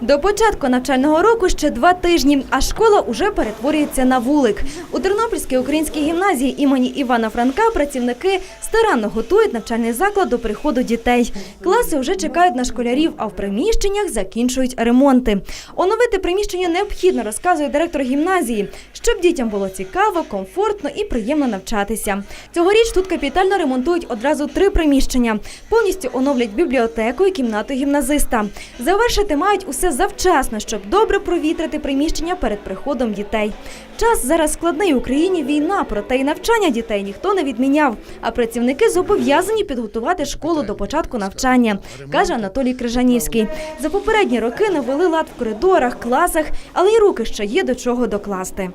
До початку навчального року ще два тижні, а школа уже перетворюється на вулик. У Тернопільській українській гімназії імені Івана Франка працівники старанно готують навчальний заклад до приходу дітей. Класи вже чекають на школярів, а в приміщеннях закінчують ремонти. Оновити приміщення необхідно, розказує директор гімназії, щоб дітям було цікаво, комфортно і приємно навчатися. Цьогоріч тут капітально ремонтують одразу три приміщення. Повністю оновлять бібліотеку і кімнату гімназиста. Завершити мають усе завчасно, щоб добре провітрити приміщення перед приходом дітей. Час зараз складний в Україні війна, проте й навчання дітей ніхто не відміняв. А працівники зобов'язані підготувати школу до початку навчання, каже Анатолій Крижанівський. За попередні роки навели лад в коридорах, класах, але й руки ще є до чого докласти.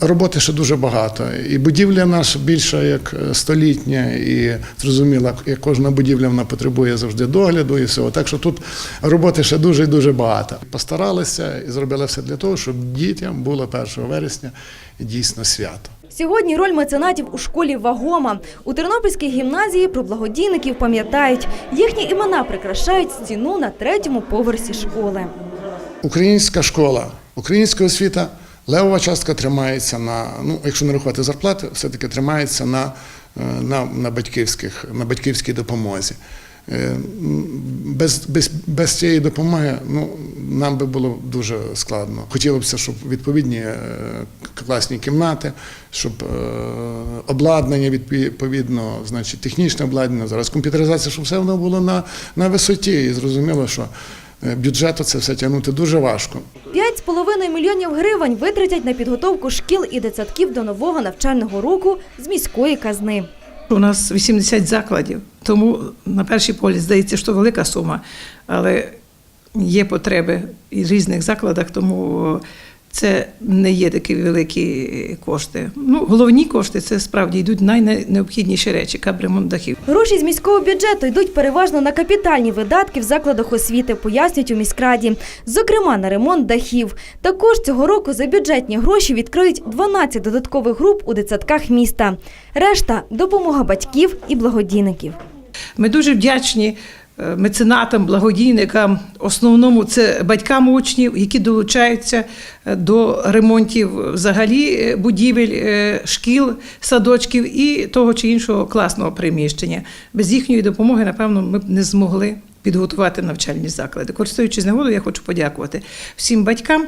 Роботи ще дуже багато. І будівля наша більша як е, столітня, і зрозуміло, як кожна будівля вона потребує завжди догляду і всього. Так що тут роботи ще дуже і дуже багато. Постаралися і зробили все для того, щоб дітям було 1 вересня дійсно свято. Сьогодні роль меценатів у школі вагома. У Тернопільській гімназії про благодійників пам'ятають. Їхні імена прикрашають стіну на третьому поверсі школи. Українська школа, українська освіта, левова частка тримається на, ну, якщо не рахувати зарплати, все-таки тримається на, е, на, на, батьківських, на батьківській допомозі. Е, Без, без, без цієї допомоги ну, нам би було дуже складно. Хотілося б, щоб відповідні е, класні кімнати, щоб обладнання відповідно, значить, технічне обладнання, зараз комп'ютеризація, щоб все воно було на, на висоті. І зрозуміло, що бюджету це все тягнути дуже важко. 5,5 мільйонів гривень витратять на підготовку шкіл і дитсадків до нового навчального року з міської казни. У нас 80 закладів, тому на перший погляд здається, що велика сума, але є потреби і в різних закладах, тому це не є такі великі кошти. Ну, головні кошти це справді йдуть найнеобхідніші речі, кабремонт дахів. Гроші з міського бюджету йдуть переважно на капітальні видатки в закладах освіти, пояснюють у міськраді. Зокрема, на ремонт дахів. Також цього року за бюджетні гроші відкриють 12 додаткових груп у дитсадках міста. Решта допомога батьків і благодійників. Ми дуже вдячні меценатам, благодійникам, основному це батькам учнів, які долучаються е, до ремонтів взагалі е, будівель, е, шкіл, садочків і того чи іншого класного приміщення. Без їхньої допомоги, напевно, ми б не змогли підготувати навчальні заклади. Користуючись нагодою, я хочу подякувати всім батькам.